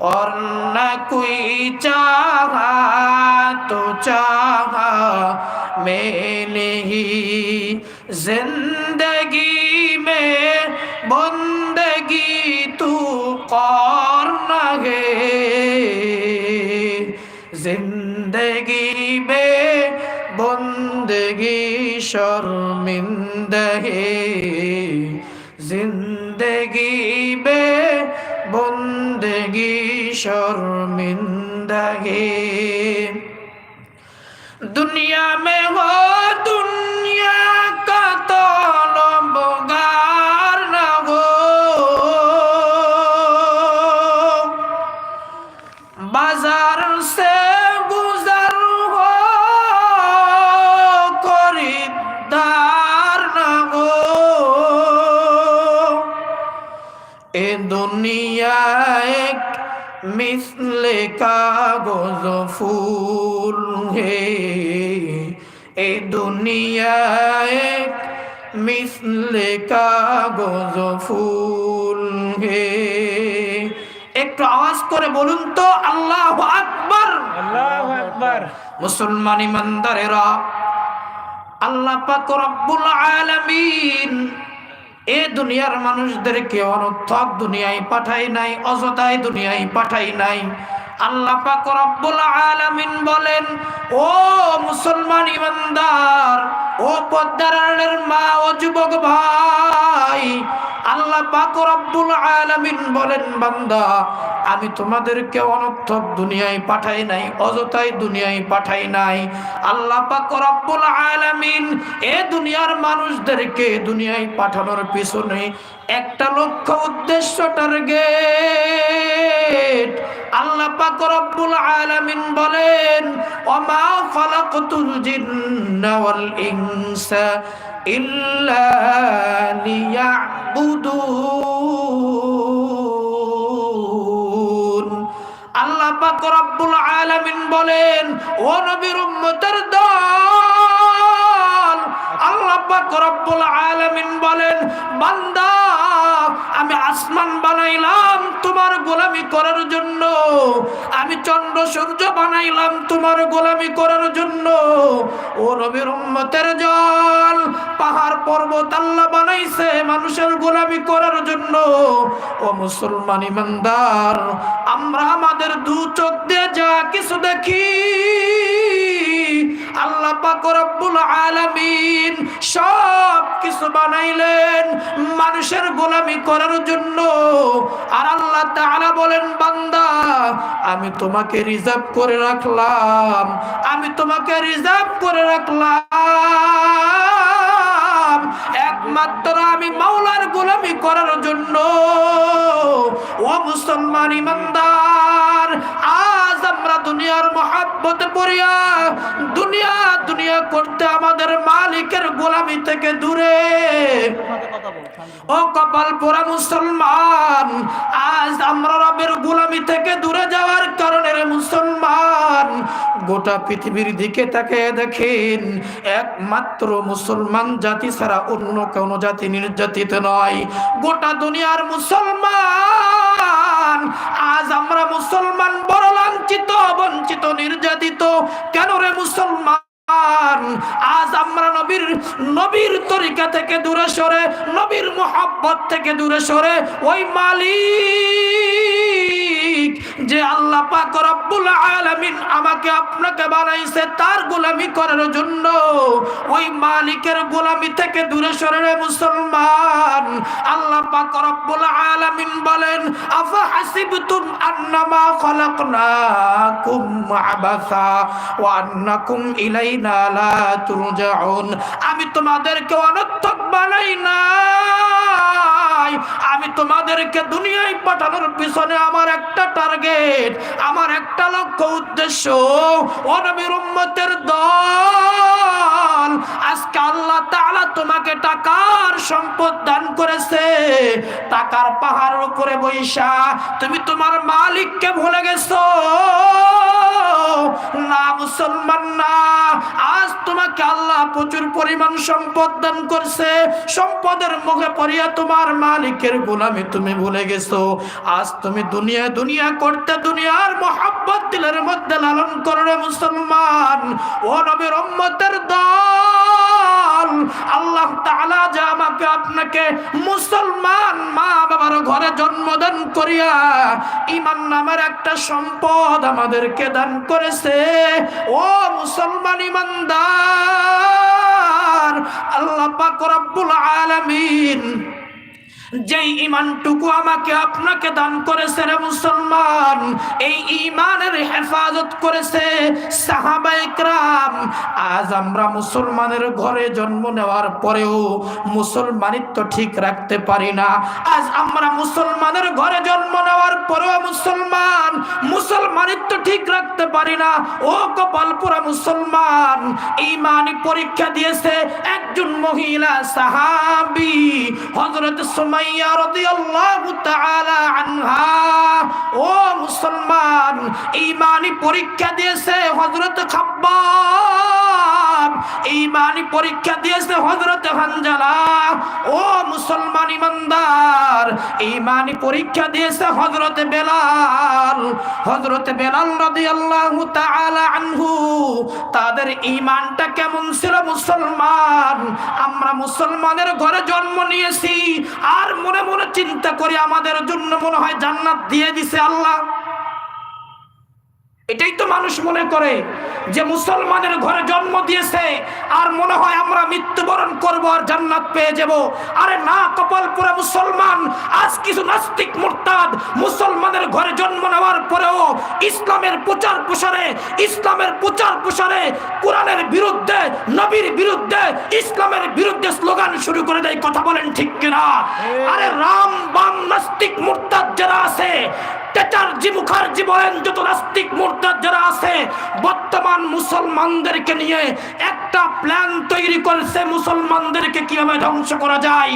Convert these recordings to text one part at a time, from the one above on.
और न कोई चाहा तो चाहा मैंने ही जिंदगी এ দুনিয়া মিসলে কাগজ ফুল হে। এ দুনিয়া মিসলে কাগজ ফুল হে। একটু আওয়াজ করে বলুন তো আল্লাহ আকবর। মুসলমান ইমানদারেরা আল্লাহ পাক রব্বুল আলমিন এ দুনিয়ার মানুষদেরকে অনর্থক দুনিয়ায় পাঠাই নাই অযথায় দুনিয়ায় পাঠাই নাই। আল্লাহ পাক রব্বুল আলামিন বলেন, ও মুসলমান ইমানদার, ও পদ্মারের মা ও যুবক ভাই, আল্লাহ পাক রব্বুল আলামিন বলেন, বান্দা, আমি তোমাদেরকে অনর্থক দুনিয়ায় পাঠাই নাই অযথায় দুনিয়ায় পাঠাই নাই। আল্লাহ পাক রব্বুল আলামিন এ দুনিয়ার মানুষদেরকে দুনিয়ায় পাঠানোর পিছনে একটা লক্ষ্য উদ্দেশ্য টার্গেট আল্লাহ পাক রব্বুল আলামিন বলেন, ওমা খালাকতুল জিন্না ওয়াল ইনসা ইল্লা লিয়াবুদুন। আল্লাহ পাক রব্বুল আলামিন বলেন, ও নবীর উম্মতের দল পাক আমি আসমান বানাইলাম তোমার গোলামি করার জন্য। আমি চন্দ্র সূর্য বানাইলাম তোমার গোলামি করার জন্য। ও নবীর উম্মতের জল, পাহাড় পর্বত আল্লাহ বানাইছে মানুষের গোলামি করার জন্য। ও মুসলমান ইমানদার, আমরা আমাদের দু চোখ দিয়ে যা কিছু দেখি আল্লাহ আলামিন সব কিছু বানাইলেন মানুষের গোলামি করার জন্য। আর আল্লাহ তাআলা বলেন, বান্দা, আমি তোমাকে রিজার্ভ করে রাখলাম। আমি তোমাকে রিজার্ভ করে রাখলাম। একমাত্র আমি মাওলার গোলামি করার জন্য। ও মুসলমান ইমানদার, আজ আমরা দুনিয়ার মহাব্বত পড়িয়া দুনিয়া দুনিয়া করতে আমাদের মালিকের গোলামি থেকে দূরে। ও কপাল পোড়া মুসলমান, আজ আমরা রবের গোলামি থেকে দূরে যাওয়ার কারণে মুসলমান, গোটা পৃথিবীর দিকে তাকে দেখেন, একমাত্র মুসলমান জাতি ছাড়া অন্য কোনো জাতি নির্যাতিত নয়। গোটা দুনিয়ার মুসলমান, আজ আমরা মুসলমান বড় লাঞ্ছিত, বঞ্চিত, নির্যাতিত। কেন রে মুসলমান? আজ আমরা নবীর নবীর তরিকা থেকে দূরে সরে, নবীর মোহাব্বত থেকে দূরে সরে, ওই মালিক যে আল্লাহ পাক রব্বুল আলামিন আমাকে আপনাকে বানাইছে তার গোলামি করার জন্য। ওই মালিকের গোলামি থেকে দূরে সরে মুসলমান। আল্লাহ পাক রব্বুল আলামিন বলেন, আফা হাসিবতুম আন্নামা খলাকনাকুম আবাসা ওয়া আন্নাকুম ইলাইনা লা তুরজাউন। আমি তোমাদেরকে অনর্থক বানাই নাই আমি তোমাদেরকে দুনিয়ায় পাঠানোর পিছনে আমার একটা টার্গেট আমার একটা লক্ষ্য উদ্দেশ্য। ও নবীর উম্মতের দল, আজকে আল্লাহ তাআলা তোমাকে টাকার সম্পদ দান করেছে। টাকার পাহাড়ের উপরে বৈশা, তুমি তোমার মালিককে ভুলে গেছো? না, মুসলমান না। আজ তোমাকে আল্লাহ প্রচুর পরিমাণ সম্পদ দান করছে। সম্পদের মুখে পড়িয়া তোমার মা মালিকের গোলামি তুমি ভুলে গেছো। আজ তুমি দুনিয়া দুনিয়া করতে দুনিয়ার মোহাব্বত দিলের মধ্যে লালন করো মুসলমান। ও নবীর উম্মতের দল, আল্লাহ তাআলা যে আমাকে আপনাকে মুসলমান মা বাবার ঘরে জন্মদান করিয়া ইমান নামের একটা সম্পদ আমাদেরকে দান করেছে। ও মুসলমান ইমানদার আল্লাহ পাক রব্বুল আলামিন যেই ইমানটুকু আমাকে আপনাকে দান করেছে রে মুসলমান, এই ইমানের হেফাজত করেছে সাহাবাইকরাম আজ আমরা মুসলমানের ঘরে জন্ম নেওয়ার পরেও মুসলমানিত্ব ঠিক রাখতে পারি না। আজ আমরা মুসলমানের ঘরে জন্ম নেওয়ার পরেও মুসলমান মুসলমানিত্ব ঠিক রাখতে পারি না। ও কপালপুরা মুসলমান ইমানি পরীক্ষা দিয়েছে একজন মহিলা সাহাবি, হযরত সুমাইয়া রাদিয়াল্লাহু তাআলা আনহা, ও মুসলমান ইমানি পরীক্ষা দিয়েছে হযরত খাব্বাব। ইমানি পরীক্ষা দিয়েছে হযরত হানজালা। ও মুসলমান ইমানদার ইমানি পরীক্ষা দিয়েছে হযরত বেলাল। হযরত বেলাল রাদিয়াল্লাহু তাআলা আনহু, তাদের ঈমানটা কেমন ছিল মুসলমান? আমরা মুসলমানের ঘরে জন্ম নিয়েছি, আর মনে মনে চিন্তা করি আমাদের জন্য মনে হয় জান্নাত দিয়ে দিছে আল্লাহ। এটাই তো মানুষ মনে করে যে মুসলমানের ঘরে জন্ম দিয়েছে আর মনে হয় আমরা মৃত্যুবরণ করব আর জান্নাত পেয়ে যাব। আরে না কপাল পুরা মুসলমান আজ কিছু নাস্তিক মুরতাদ মুসলমানের ঘরে জন্ম নেওয়ার পরেও ইসলামের প্রচার প্রসারে ইসলামের প্রচার প্রসারে কোরআনের বিরুদ্ধে নবীর বিরুদ্ধে ইসলামের বিরুদ্ধে স্লোগান শুরু করে দেয়। কথা বলেন ঠিক কিনা? আরে রাম বাম নাস্তিক মুরতাদ যারা আছে চ্যাটার্জি মুখার্জি বলেন যত নাস্তিক মুরতাদ যারা আছে, বর্তমান মুসলমানদেরকে নিয়ে একটা প্ল্যান তৈরি করেছে মুসলমানদেরকে কীভাবে ধ্বংস করা যায়।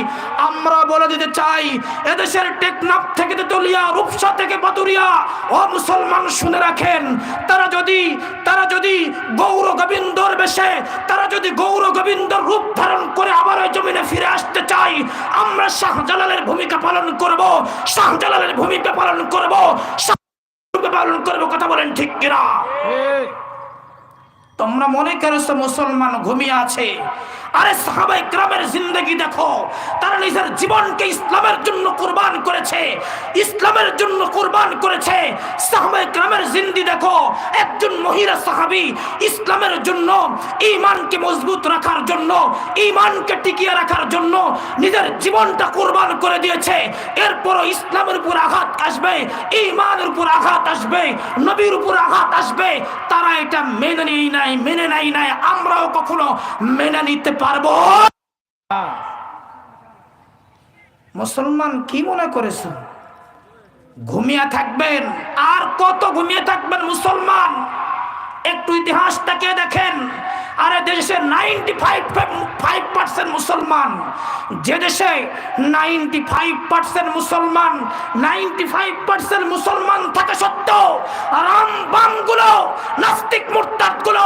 আমরা বলে দিতে চাই, এদেশের টেকনাফ থেকে তেতুলিয়া রূপসা থেকে বাদুরিয়া ও মুসলমান শুনে রাখেন, তারা যদি তারা যদি গৌর গোবিন্দর বেশে, তারা যদি গৌর গোবিন্দর রূপ ধারণ করে আবার ওই জমিনে ফিরে আসতে চাই আমরা শাহজালালের ভূমিকা পালন করব, শাহজালালের ভূমিকা পালন করব। পালন করব কথা বলেন ঠিক কিনা? তোমরা মনে করেছ মুসলমান ঘুমিয়ে আছে। আরে সাহাবাই গ্রামের জিন্দগি দেখো, তারা নিজের জীবনকে ইসলামের জন্য কুরবান করেছে। ইসলামের জন্য কুরবান করেছে। সাহাবাই গ্রামের জিন্দি দেখো, একজন মহিলা সাহাবি ইসলামের জন্য ইমানকে মজবুত রাখার জন্য ইমানকে টিকিয়ে রাখার জন্য নিজের জীবনটা কুরবান করে দিয়েছে। এরপরও ইসলামের উপর আঘাত আসবে ইমানের উপর আঘাত আসবে, নবীর উপর আঘাত আসবে, তারা এটা মেনে নেই। নাই, মেনে নাই নাই, আমরাও কখনো মেনে নিতে পারব? মুসলমান কি মনে করেছ ঘুমিয়ে থাকবেন। আর কত ঘুমিয়ে থাকবেন মুসলমান? একটু ইতিহাস তাকিয়ে দেখেন। আরে দেশে নাইনটি ফাইভ ফাইভ পার্সেন্ট মুসলমান। যে দেশে নাইনটি ফাইভ পার্সেন্ট মুসলমান নাইনটি ফাইভ পার্সেন্ট মুসলমান থাকা সত্ত্বেও রাম বামগুলো, নাস্তিক মুরতাদগুলো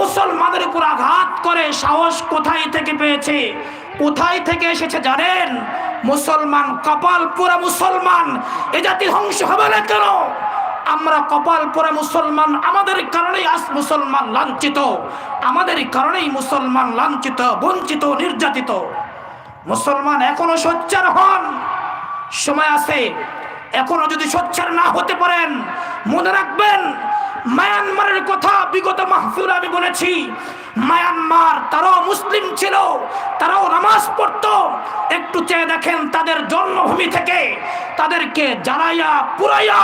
মুসলমানের উপর আঘাত করে সাহস কোথায় থেকে পেয়েছে? কোথায় থেকে এসেছে জানেন? মুসলমান, কপাল পুরা মুসলমান। এ জাতি ধ্বংস হবে না কেন? আমরা কপাল পরে মুসলমান, আমাদের কারণেই আজ মুসলমান লাঞ্ছিত। আমাদের কারণেই মুসলমান লাঞ্ছিত, বঞ্চিত, নির্যাতিত। মুসলমান এখনও সোচ্চার হন। সময় আছে, এখনও যদি সোচ্চার না হতে পারেন, মনে রাখবেন, মায়ানমারের কথা বিগত মাহফিল আমি বলেছি, মায়ানমার তারাও মুসলিম ছিল, তারাও নামাজ পড়তো। একটু চেয়ে দেখেন তাদের জন্মভূমি থেকে, তাদেরকে জ্বালাইয়া, পুরাইয়া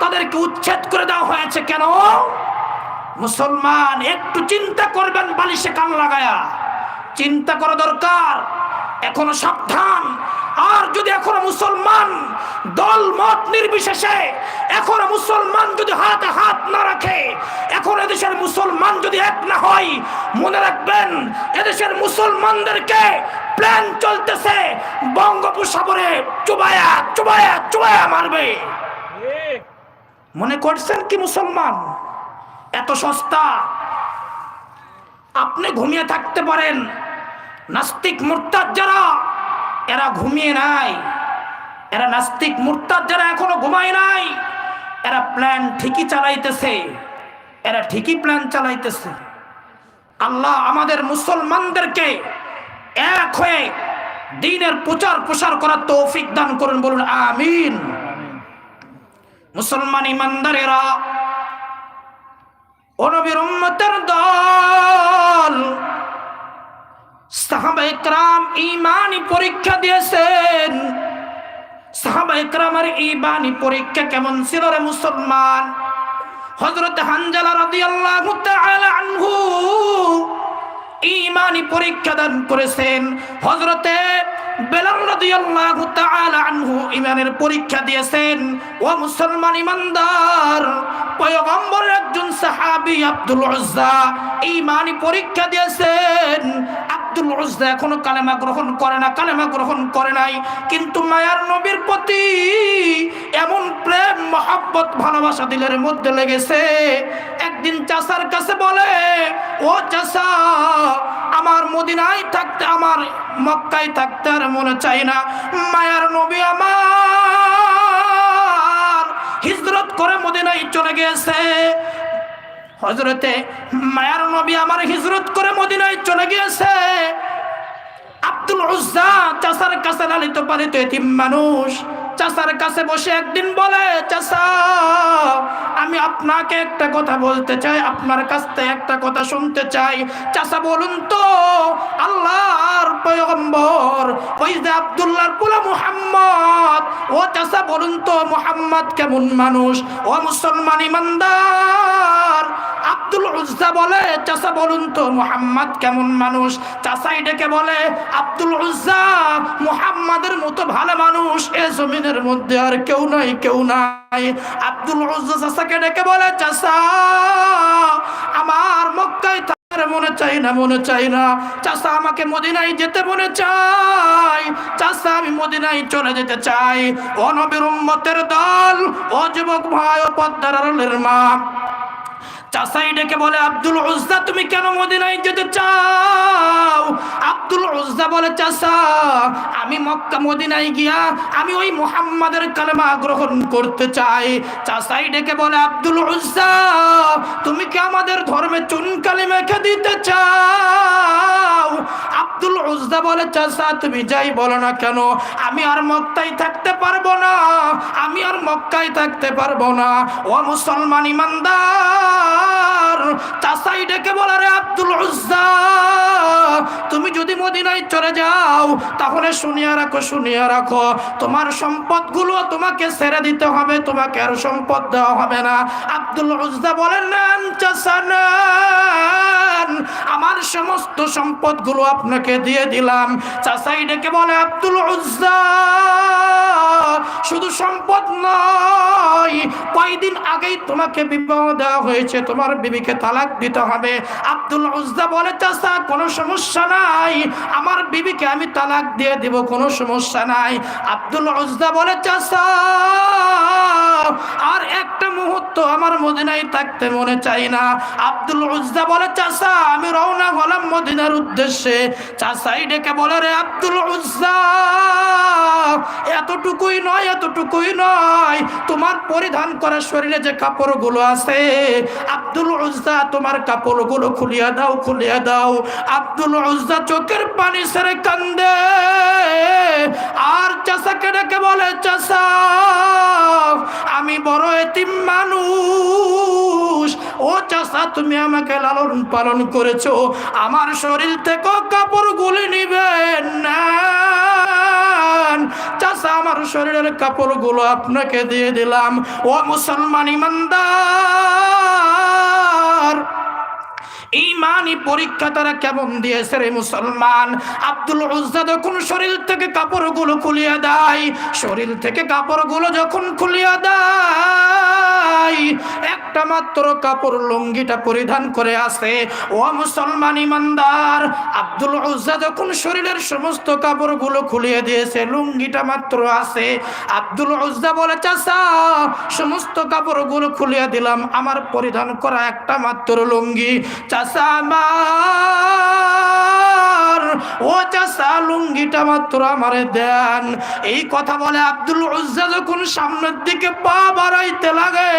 তাদেরকে উচ্ছেদ করে দেওয়া হয়েছে কেন? মুসলমান একটু চিন্তা করবেন, বালিশে কান লাগায়া। চিন্তা করা দরকার, এখনও সাবধান। আর যদি এখনও মুসলমান দল মত নির্বিশেষে এখনও মুসলমান যদি হাতে হাত না রাখে, এখন এদেশের মুসলমান যদি এক না হয়, মনে রাখবেন, এদেশের মুসলমানদেরকে প্ল্যান চলতেছে, বঙ্গোপসাগরে চুবায়া চুবায়া চুবায়া মারবে। মনে করছেন কি মুসলমান? এত সস্তা। আপনি ঘুমিয়ে থাকতে পারেন। নাস্তিক মুরতাদ যারা, এরা ঘুমিয়ে নাই। এরা নাস্তিক মুরতাদ যারা এখনও ঘুমায় নাই। এরা প্ল্যান ঠিকই চালাইতেছে। এরা ঠিকই প্ল্যান চালাইতেছে। আল্লাহ আমাদের মুসলমানদেরকে এক হয়ে দিনের প্রচার প্রসার করার তৌফিক দান করুন, বলুন, আমিন। মুসলমান ইমানদারেরা ও নবীর উম্মতের দল, সাহাবা ইকরাম ইমানি পরীক্ষা দিয়েছেন। সাহাবা ইকরামের ইমানি পরীক্ষা কেমন ছিল রে মুসলমান? হযরত হানজালা রাদিয়াল্লাহু তাআলা আনহু ইমানি পরীক্ষা দান করেছেন। হযরতে বেলাল রাদিয়াল্লাহু তাআলা আনহু ইমানের পরীক্ষা দিয়েছেন ও মুসলমান ইমানদার পয়গম্বরের একজন সাহাবী আব্দুল উজ্জা ইমানি পরীক্ষা দিয়েছেন। আব্দুল উজ্জা এখনও কালেমা গ্রহণ করে না, কালেমা গ্রহণ করে নাই। কিন্তু মায়ার নবীর প্রতি এমন প্রেম, মহাব্বত, ভালোবাসা দিলের মধ্যে লেগেছে। একদিন চাষার কাছে বলে, ও চাষা আমার মদিনায় থাকতে, আমার মক্কায় থাকতে আর মনে চাই না। মায়ার নবী আমার হিজরত করে মদিনায় চলে গেছে হজরতে মায়ার নবী আমার হিজরত করে মদিনায় চলে গিয়েছে। আব্দুল উজ্জা চাষার কাছে লালিত পালিত এতিম মানুষ চাষার কাছে বসে একদিন বলে চাষা আমি আপনাকে একটা কথা বলতে চাই, আপনার কাছ থেকে একটা কথা শুনতে চাই। চাষা বলুন তো, আল্লাহর পয়গম্বর, ওই যে আব্দুল্লাহর পুলা মুহাম্মদ চাষা বলুন তো, মুহাম্মদ কেমন মানুষ? ও মুসলমান ইমানদার। আব্দুল উজ্জা বলে চাষা বলুন তো, মুহাম্মদ কেমন মানুষ? চাষাই ডেকে বলে, আব্দুল উজ্জা, মুহাম্মাদের মতো ভালো মানুষ। এ জমিনের মধ্যে আর কেউ নাই কেউ নাই। আব্দুল উজ্জা চাষাকে ডেকে বলে চাষা আমার মক্কায় মনে চাই না, মনে চাই না। চাষা আমাকে মদিনায় যেতে মনে চাই চাষা, আমি মদিনায় চলে যেতে চাই। অনবির নবীর উম্মতের দল, ও যুবক ভাই, ও পদ্মার মা। চাষাই ডেকে বলে, আব্দুল উজ্জা, তুমি কেন মদিনায় যেতে চাও? আব্দুল উজ্জা বলে চাষা আমি মক্কা মদিনায় গিয়া, আমি ওই মোহাম্মদের কালেমা গ্রহণ করতে চাই। চাষাই ডেকে বলে, আব্দুল উজ্জা, তুমি কি আমাদের ধর্মে চুনকালি মেখে দিতে চাও? আব্দুল বলে চাষা তুমি যাই বলো না কেন? আমি আর মক্কায় থাকতে পারব না। আমি আর মক্কায় থাকতে পারব না। ও মুসলমান ইমানদার চাষাই ডেকে বলে আব্দুল তুমি যদি মদিনায় চলে যাও, তাহলে শুনিয়া রাখো শুনিয়া রাখো, তোমার সম্পদগুলো তোমাকে ছেড়ে দিতে হবে, তোমাকে আর সম্পদ দেওয়া হবে না। আব্দুল উজ্জা বলেন আমার সমস্ত সম্পদগুলো আপনাকে দিয়ে দিলাম। চাষাই ডেকে বলে, আব্দুল শুধু সম্পদ নয়, কয়দিন আগেই তোমাকে বিবাহ দেওয়া হয়েছে, তোমার বিবিকে তালাক দিতে হবে। আব্দুল উজ্জা বলে চাষা কোনো সমস্যা নাই। আমার বিবিকে আমি তালাক দিয়ে দিব, কোনো সমস্যা নাই। আব্দুল উজ্জা বলে চাষা আর মুহূর্ত আমার মদিনায় থাকতে মনে চাই না। আব্দুল উজ্জা বলে চাষা আমি রওনা হলাম মদিনার উদ্দেশ্যে। চাষাই ডেকে বলে, রে আব্দুল উজ্জা, এতটুকুই নয় এতটুকুই নয়। তোমার পরিধান করা শরীরে যে কাপড়গুলো আছে, আব্দুল উজ্জা, তোমার কাপড়গুলো খুলিয়া দাও খুলিয়া দাও। আব্দুল উজ্জা চোখের পানি সেরে কান্দে। আর চাষাকে ডেকে বলে চাষা আমি বড় এতিম মানুষ ও চাষা তুমি আমাকে লালন পালন করেছ। আমার শরীর থেকে কাপড়গুলি নিবেন না। চাষা আমার শরীরের কাপড়গুলো আপনাকে দিয়ে দিলাম। ও মুসলমান ইমানদার। ইমানি পরীক্ষা তারা কেমন দিয়েছে রে মুসলমান? আব্দুল উজ্জা যখন শরীর থেকে কাপড়গুলো খুলিয়ে দেয়, শরীর থেকে কাপড়গুলো যখন খুলিয়ে দেয়, একটা মাত্র কাপড় লুঙ্গিটা পরিধান করে আসে। ও মুসলমান ইমানদার, আব্দুল উজ্জা যখন শরীরের সমস্ত কাপড়গুলো খুলিয়ে দিয়েছে, লুঙ্গিটা মাত্র আছে আব্দুল উজ্জা বলে চাষা সমস্ত কাপড়গুলো খুলিয়ে দিলাম, আমার পরিধান করা একটা মাত্র লুঙ্গি। চাষা আমার ও চাষা, লুঙ্গিটা মাত্র আমারে দেন। এই কথা বলে আব্দুল উজ্জা যখন সামনের দিকে পা বাড়াইতে লাগে,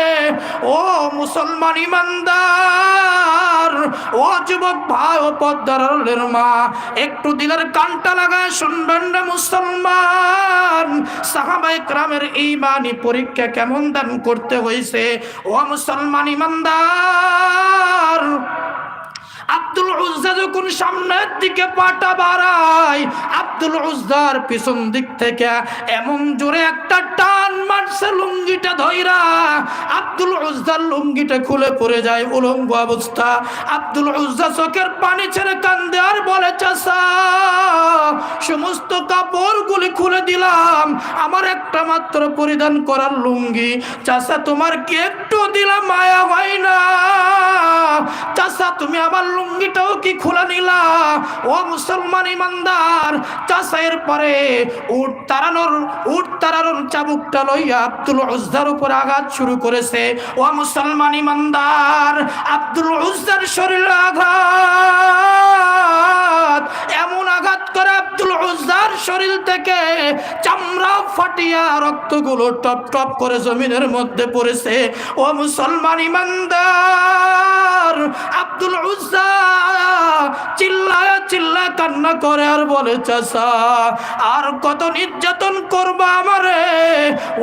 ও মুসলমান ইমানদার, ও যুবক ভাই ও পদ্মারের মা, একটু দিলের কানটা লাগায় শুনবেন না মুসলমান। সাহাবাই ক্রামের ইমানি পরীক্ষা কেমন দান করতে হয়েছে? ও মুসলমান ইমানদার যখন সামনের দিকে পাটা বাড়ায় আব্দুল উজ্জার পিছন দিক থেকে এমন জোরে একটা টান মারছে লুঙ্গিটা ধইরা আব্দুল উজ্জার লুঙ্গিটা খুলে পড়ে যায় উলঙ্গ অবস্থা। আব্দুল উজ্জা চোখের পানি ছেড়ে কান্দে আর বলে চাষা সমস্ত কাপড়গুলি খুলে দিলাম। আমার একটা মাত্র পরিধান করার লুঙ্গি। চাষা তোমার কি একটু দিলাম মায়া হয় না? চাষা তুমি আমার লুঙ্গিটাও কি খুলে নিলা? ও মুসলমান ইমানদার চাষা এরপরে উট তাড়ানোর উট তাড়ানোর চাবুকটা লইয়া আব্দুল উজ্জার উপর আঘাত শুরু করেছে। ও মুসলমান ইমানদার, আব্দুল উজ্জার শরীর আঘাত, এমন আঘাত করে আব্দুল উজ্জার শরীর থেকে চামড়া ফাটিয়া রক্তগুলো টপ টপ করে জমিনের মধ্যে পড়েছে। ও মুসলমান ইমানদার, আব্দুল উজ্জা চিল্লায় চিল্লা কান্না করে আর বলে চাষা আর কত নির্যাতন করবা আমারে?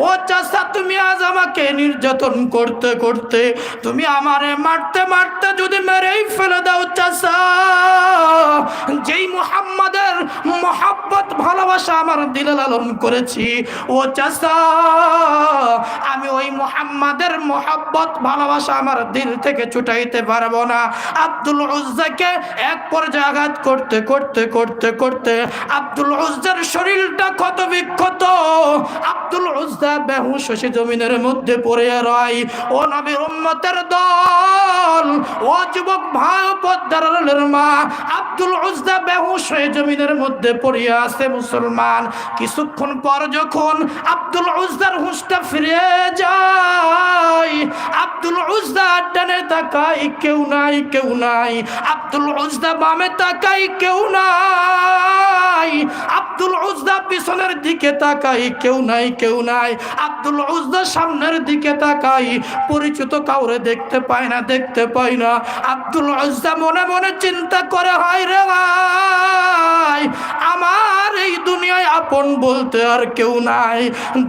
ও চাষা তুমি আজ আমাকে নির্যাতন করতে করতে, তুমি আমারে মারতে মারতে যদি মেরেই ফেলে দাও চাষা যেই মুহাম্মাদের মহাব্বত, ভালোবাসা আমার দিলে লালন করেছি। ও চাষা আমি ওই মুহাম্মাদের মহাব্বত, ভালোবাসা আমার দিল থেকে ছুটাইতে পারব না। আব্দুল উজ্জাকে এক পর্যায়ে আঘাত করতে করতে করতে করতে আব্দুল উজ্জার শরীরটা ক্ষত বিক্ষত। আব্দুল উজ্জা বেহুশ হয়ে জমিনের মধ্যে পড়ে রয়। ও নবীর উম্মতের দল, ও যুবক ভাই ও পদ্মারের মা। আব্দুল উজ্জা বেহুশ হয়ে জমিনের মধ্যে পড়িয়া আছে মুসলমান। কিছুক্ষণ পর যখন আব্দুল উজ্জার হুঁশটা ফিরে যায়, আব্দুল উজ্জা ডানে তাকাই কেউ নাই কেউ নাই। আব্দুল উজ্জা বামে তাকাই কেউ নাই। আব্দুল উজ্জা পিছনের দিকে তাকাই কেউ নাই কেউ নাই। আব্দুল উজ্জা সামনের দিকে তাকাই পরিচিত কাউরে দেখতে পায় না, দেখতে পাই না। আব্দুল উজ্জা মনে মনে চিন্তা করে, হয় রে ভাই আমার এই দুনিয়ায় আপন বলতে আর কেউ নাই।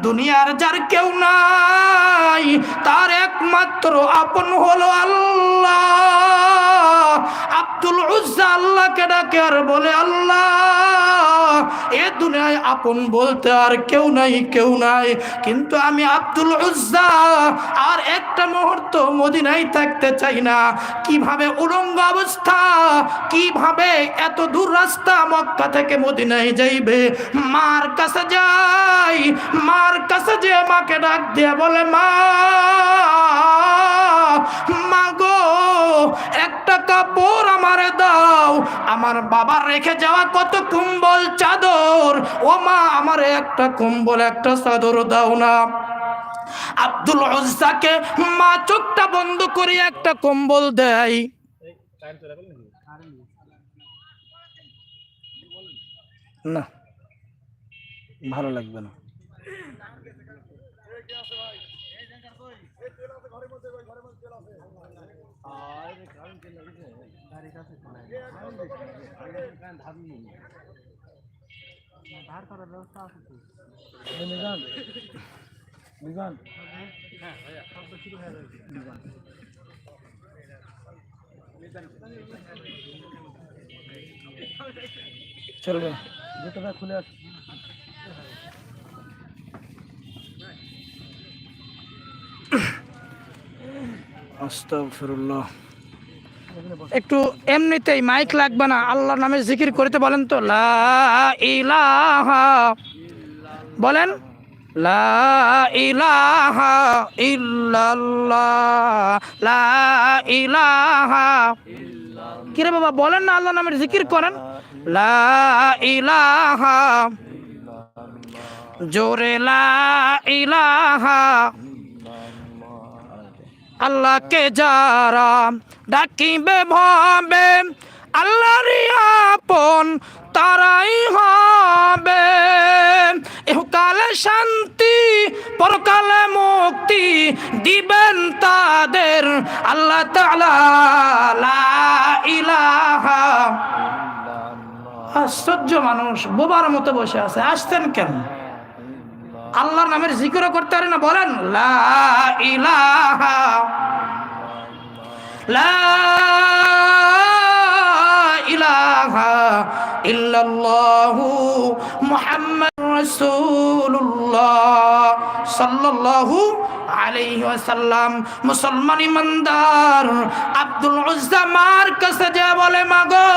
দুনিয়ার যার কেউ নাই, তার একমাত্র আপন হলো আল্লাহ। আব্দুল উজ্জা আল্লাহকে ডাকে আর বলে, আল্লাহ, এ দুনিয়ায় আপন বলতে আর কেউ নাই কেউ নাই। কিন্তু আমি আব্দুল উজ্জা, আর একটা মুহূর্ত মদিনায় থাকতে চাই না। কীভাবে উলঙ্গ অবস্থা, কীভাবে এত দূর রাস্তা মক্কা থেকে মদিনায় যাইবে? মার কাছে যাই, মার কাছে যে মাকে ডাক দিয়ে বলে, মা! মা গো একটা কাপড় আমারে দাও। আমার বাবা রেখে যাওয়া কত কুম্বল চাদর। ও মা, আমারে একটা কুম্বল, একটা চাদর দাও না। আব্দুল উজ্জাকে মা চোখটা বন্ধ করে একটা কম্বল দেয়। না, ভালো লাগবে না। চলবে জুতোটা খুলে আস আস্তাগফিরুল্লাহ একটু এমনিতেই মাইক লাগবে না, আল্লাহর নামে জিকির করতে বলেন তো, লা ইলাহা বলেন, লা ইলাহা ইল্লাল্লাহ, লা ইলাহা কিরে বাবা, বলেন না আল্লাহর নামের জিকির করেন, লা ইলাহা, জোরে লা ইলাহা আল্লাহকে যারা ডাকিবে, ভাবে আল্লাহর আপন, তারাই হবে। ইহকালে শান্তি, পরকালে মুক্তি দিবেন তাদের। আল্লাহ তাআলা লা ইলাহা আশ্চর্য মানুষ, বোবার মতো বসে আছে। আসতেন কেন? আল্লাহর নামের জিকিরও করতে পারে না বলেন লা ইলাহা লা ইলাহা ইল্লাল্লাহু মুহাম্মাদ সাল্লাল্লাহু আব্দুল মার কাছে যা বলে, মাগো,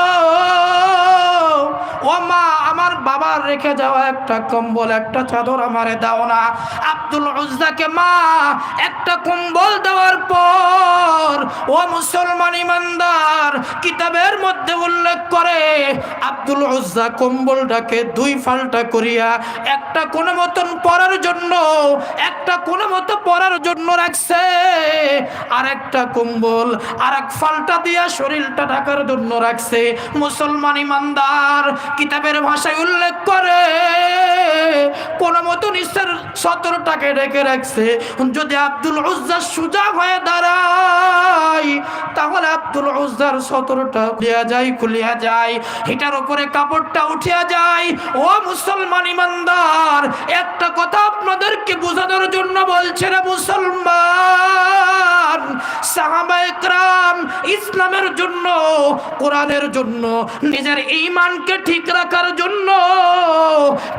ও মা, আমার বাবার রেখে যাওয়া একটা কম্বল, একটা চাদর আমারে দাও না। আব্দুল উজ্জাকে, মা, একটা কম্বল দেওয়ার পর, ও মুসলমান ইমানদার কিতাবের মধ্যে উল্লেখ করে, আব্দুল উজ্জা কম্বলটাকে দুই ফাল্টা করিয়া একটা কোনো মতন পরার জন্য, একটা কোনো মতো পরার জন্য রাখছে। আর একটা কম্বল আর এক ফাল্টা দিয়া শরীরটা ঢাকার জন্য রাখছে। মুসলমান ইমানদার কিতাবের ভাষায় উল্লেখ করে, কোন মতন ঈশ্বর সতরটাকে রেখে রাখছে। যদি আব্দুল উজ্জা সুজা হয়ে দাঁড়ায়, তাহলে আব্দুল উজ্জার সতরটা দেয়া যায়, খুলিয়া যায়। এটার উপরে কাপড়টা উঠিয়া যায়। ও মুসলমান ইমানদার একটা কথা আপনাদেরকে বোঝানোর জন্য বলছে রে মুসলমান। সাহাবা একরাম ইসলামের জন্য, কোরআনের জন্য, নিজের ঈমানকে ঠিক রাখার জন্য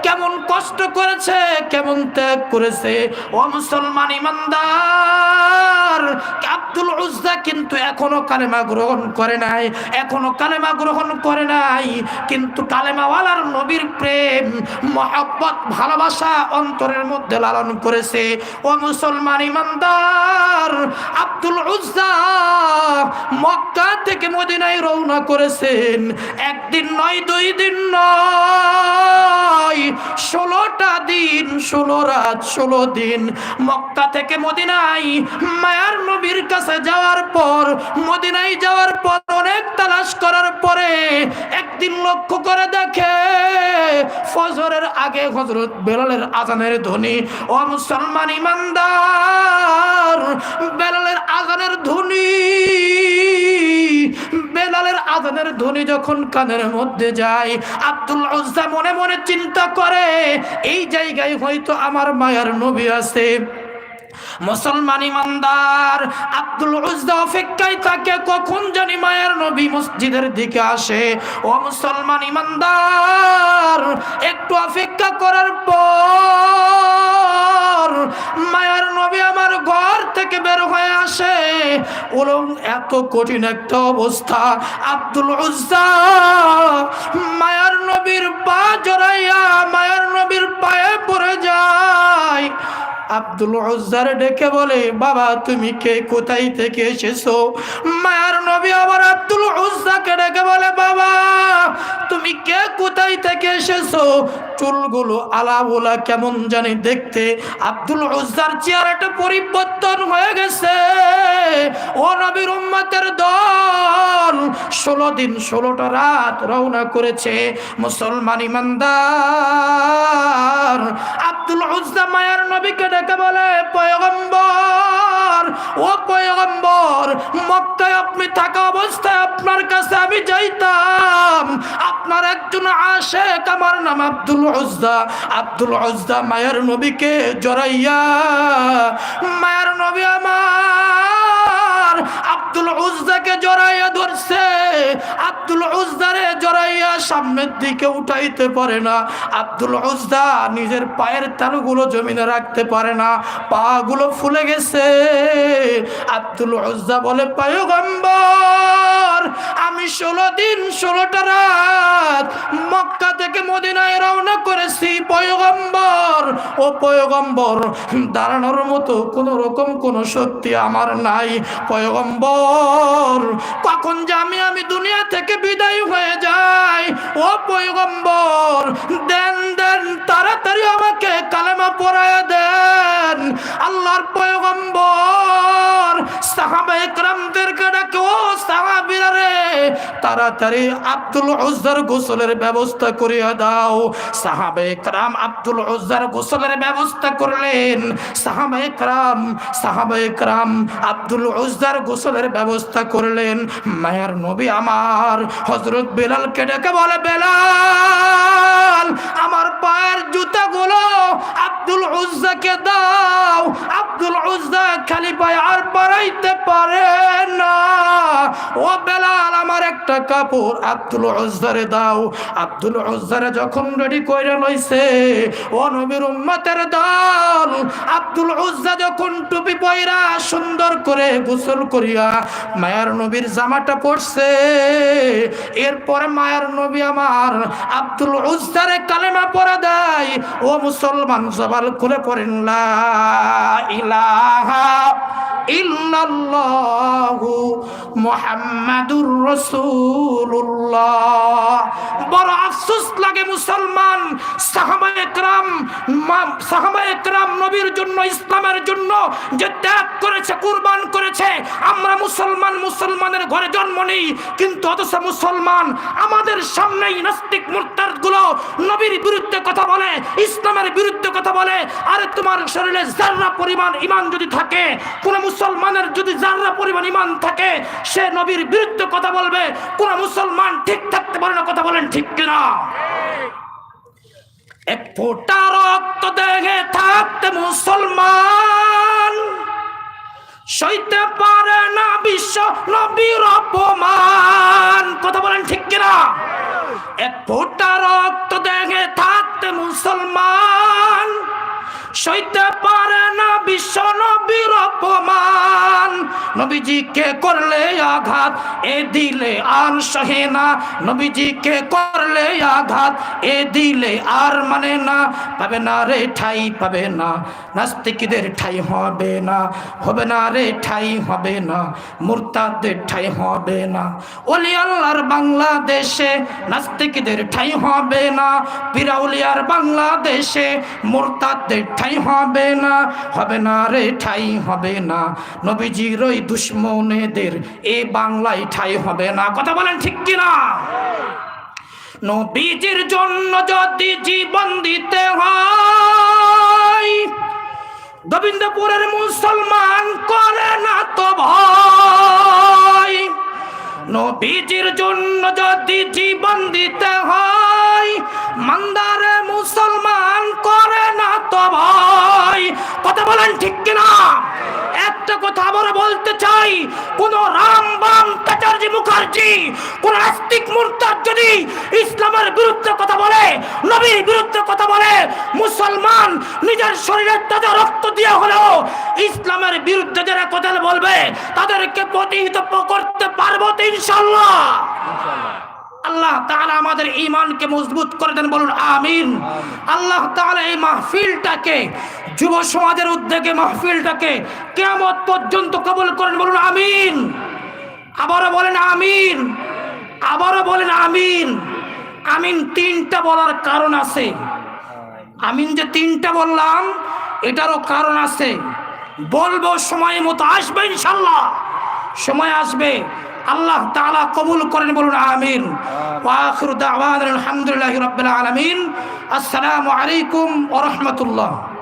কেমন কষ্ট করেছে, কেমন ত্যাগ করেছে। ও মুসলমান ইমানদার আব্দুল উজ্জা কিন্তু এখনও কালেমা গ্রহণ করে নাই, এখনও কালেমা গ্রহণ করে নাই, কিন্তু কালেমাওয়ালার নবীর প্রেম মহব্বত ভালোবাসা অন্তরের মধ্যে লালন করেছে। ও মুসলমান ইমানদার, আব্দুল উজ্জা মক্কা থেকে মদিনায় রওনা করেছেন। একদিন নয়, দুই দিন নয়, ষোলোটা দিন, ষোলো রাত, ষোলো দিন। মক্কা থেকে মদিনায় মায়ার নবীর কাছে যাওয়ার পর, মদিনায় যাওয়ার পর অনেক তালাশ করার পরে একদিন লক্ষ্য করে দেখে ফজরের আগে হজরত বেলালের আজানের ধ্বনি। ও মুসলমান ইমানদার, বেলালের আজানের ধ্বনি। বেলালের আজানের ধ্বনি যখন কানের মধ্যে যায়, আব্দুল মনে মনে চিন্তা করে, এই জায়গায় হয়তো আমার মায়ার নবী আছে। মুসলমান ইমানদার, আব্দুল উজ্জা অপেক্ষায় তাকে কখন জানি মায়ের নবী মসজিদের দিকে আসে। ও মুসলমান ইমানদার, একটু অপেক্ষা করার পর মায়ের নবী আমার ঘর থেকে বের হয়ে আসে। ওরম এত কঠিন একটা অবস্থা, আব্দুল উজ্জা মায়ার নবীর পা জড়াইয়া, মায়ার নবীর পায়ে পড়ে যায়। আব্দুল উজ্জার ডেকে বলে, বাবা, তুমি কে? কোথায় থেকে এসেছ? মায়ার নবী আবার আব্দুল উজ্জাকে ডেকে বলে, বাবা, তুমি কে? কোথায় থেকে এসেছ? চুলগুলো আলাবোলা কেমন জানি দেখতে আব্দুল উজ্জার চেহারাটা পরিবর্তন হয়ে গেছে। ও নবীর উম্মতের দল ষোলো দিন ষোলোটা রাত রওনা করেছে। মুসলমান ইমানদার, আব্দুল উজ্জা মায়ার নবীকে ডেকে বলে পয়গম্বর। ও পয়গম্বর, মক্কায় আপনি থাকা অবস্থায় আপনার কাছে আমি যাইতাম। আপনার একজন আশেক আমার নাম আব্দুল উজ্জা। আব্দুল উজ্জা মায়ের নবীকে জড়াইয়া, মায়ের নবী আমার আব্দুল উজ্জাকে জড়াইয়া ধরছে। আব্দুল উজ্জারে জড়াইয়া সামনের দিকে উঠাইতে পারে না। আব্দুল উজ্জা নিজের পায়ের তালুগুলো জমিনে রাখতে পারে না। পা গুলো ফুলে গেছে। আব্দুল উজ্জা বলে, পায়গম্বর আমি ষোলো দিন, ষোলোটা রাত মক্কা থেকে মদিনায় রওনা করেছি। পয়গম্বর, ও পয়গম্বর, দাঁড়ানোর মতো কোনো রকম কোনো শক্তি আমার নাই। পয়গম্বর, কখন যে আমি আমি দুনিয়া থেকে বিদায় হয়ে যাই। ও পয়গম্বর, দেন দেন, তাড়াতাড়ি আমাকে কালেমা পড়ায় দেন। আল্লাহর পয়গম্বর সাহাবা একরামদেরকে ডাকে, ও সাহাবিরা রে তাড়াতাড়ি আব্দুল উজ্জার গোসলের ব্যবস্থা করিয়া দাও। সাহাবে একরাম আব্দুল উজ্জার গোসলের ব্যবস্থা করলেন। সাহাবে একরাম সাহাবে একরাম আব্দুল উজ্জার গোসলের ব্যবস্থা করলেন। মায়ার নবী আমার হজরত বেলালকে ডেকে বলে, বেলাল, আমার পায়ের জুতাগুলো আব্দুল উজ্জাকে দাও। আব্দুল উজ্জা খালি পায়ে আর বাড়াইতে পারে না। ও বেলাল, আমার একটা কাপড় আব্দুল উজ্জারে দাও। আব্দুল উজ্জারে যখন রেডি কইরা লইছে, ও নবীর উম্মতের দল, আব্দুল উজ্জা যখন টুপি পয়রা সুন্দর করে গোসল করিয়া মায়ার নবীর জামাটা পড়ছে এরপরে মায়ার নবী আমার আব্দুল উজ্জারে কালেমা পড়ে দেয়, ও মুসলমান, জবাল খুলে পড়েন, লা ইলাহা ইল্লাল্লাহু মুহাম্মাদুর রাসূলুল্লাহ। বড় আফসোস লাগে মুসলমান সাহাবা একরাম সাহাবা একরাম নবীর জন্য, ইসলামের জন্য যে ত্যাগ করেছে, কুরবান করেছে। আমরা মুসলমান, মুসলমানের ঘরে জন্ম নেই, কিন্তু অথচ মুসলমান আমাদের সামনেই নাস্তিক মুরতাদগুলো নবীর বিরুদ্ধে কথা বলে, ইসলামের বিরুদ্ধে কথা বলে। আরে তোমার শরীরে জাররা পরিমাণ ইমান যদি থাকে, কোন মুসলমানের যদি জাররা পরিমাণ ইমান থাকে, সে নবীর বিরুদ্ধে কথা বলবে। কোন মুসলমান ঠিক থাকতে পারে না, কথা বলেন ঠিক কিনা? এক ফোঁটা রক্ত দেখে থাকতে মুসলমান সইতে পারে না বিশ্ব নবীর অপমান, কথা বলেন ঠিক কিনা? এক ফোটা রক্ত দেখে থাকতে মুসলমান সইতে পারে না বিশ্ব নবীর অপমান। নবীজিকে করলে আঘাত, এ দিলে আর সহে না। নবীজিকে করলে আঘাত, এ দিলে আর মানে না। পাবে না রে ঠাই, পাবে না। নাস্তিকদের ঠাই হবে না। হবে না রে ঠাই হবে না। মুরতাদের ঠাই হবে না। ওলি আল্লাহর বাংলাদেশে নাস্তিকদের ঠাই হবে না। পিরাউলিয়ার বাংলাদেশে মুরতাদের ঠাই হবে না হবে না রে ঠাই হবে না। নবীজির ওই দুশ্মনেদের এ বাংলায় ঠাই হবে না। কথা বলেন ঠিক কিনা? নবীজির জন্য যদি জীবন দিতে হয়, গোবিন্দপুরের মুসলমান করে না তো ভয় নবীজির জন্য যদি জীবন দিতে হয়, মন্দারে মুসলমান করে না তো ভাই। কথা বলেন ঠিক কিনা? একটা কথা আবার বলতে চাই, কোন রাম বাম চ্যাটার্জি মুখার্জি, কোন আস্তিক মুরতাদ যদি ইসলামের বিরুদ্ধে কথা বলে, নবীর বিরুদ্ধে কথা বলে মুসলমান নিজের শরীরের তাজা রক্ত দিয়ে হলেও ইসলামের বিরুদ্ধে যারা কথা বলবে, তাদেরকে প্রতিহিত করতে পারব ইনশাল্লাহ আল্লাহ তাআলা আমাদের ঈমানকে মজবুত করে দেন, বলুন আমিন। আল্লাহ তাআলা এই মাহফিলটাকে, যুব সমাজের উদ্যোগে মাহফিলটাকে কিয়ামত পর্যন্ত কবুল করেন, বলুন আমিন। আবারও বলেন আমিন। আবারও বলেন আমিন। আমিন তিনটা বলার কারণ আছে। আমিন যে তিনটা বললাম, এটারও কারণ আছে। বলব সময় মতো আসবে ইনশাল্লাহ। সময় আসবে। আল্লাহ তালা কবুল করেন বলুন, আমিন। আলহামদুলিল্লাহি আসসালামু আলাইকুম ওয়া রাহমাতুল্লাহ।